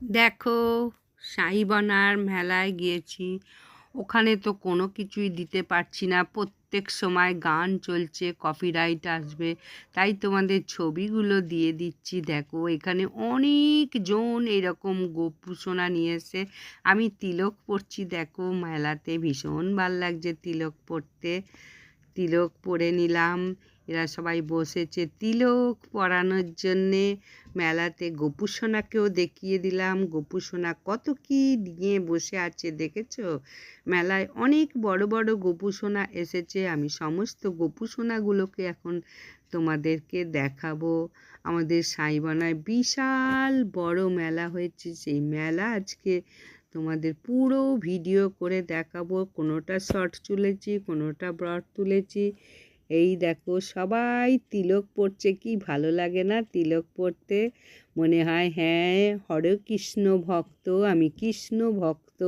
দেখো সাইবনার মেলায় গিয়েছি। ওখানে তো কোনো কিছুই দিতে পারছি না। প্রত্যেক সময় গান চলছে কপিরাইট আসবে। তাই তোমাদের ছবিগুলো দিয়ে দিচ্ছি। দেখো, এখানে অনেক জন এরকম গোপুসোনা নিয়ে এসে আমি তিলক পরছি। দেখো, মেলাতে ভীষণ ভালো লাগছে তিলক পরতে। তিলক পরে নিলাম। এরা সবাই বসেছে তিলক পরানোর জন্যে। মেলাতে গোপুসোনাকেও দেখিয়ে দিলাম। গোপুসোনা কত কি নিয়ে বসে আছে দেখেছ? মেলায় অনেক বড় বড় গোপুসোনা এসেছে। আমি সমস্ত গোপুসোনাগুলোকে এখন তোমাদেরকে দেখাবো। আমাদের সাইবানায় বিশাল বড় মেলা হয়েছে। সেই মেলা আজকে তোমাদের পুরো ভিডিও করে দেখাবো। কোনোটা শর্ট তুলেছি, কোনোটা ব্রড তুলেছি। এই দেখো সবাই তিলক পড়ছে, কি ভালো লাগে না তিলক পড়তে? মনে হয় হ্যাঁ হরে কৃষ্ণ ভক্ত, আমি কৃষ্ণ ভক্ত।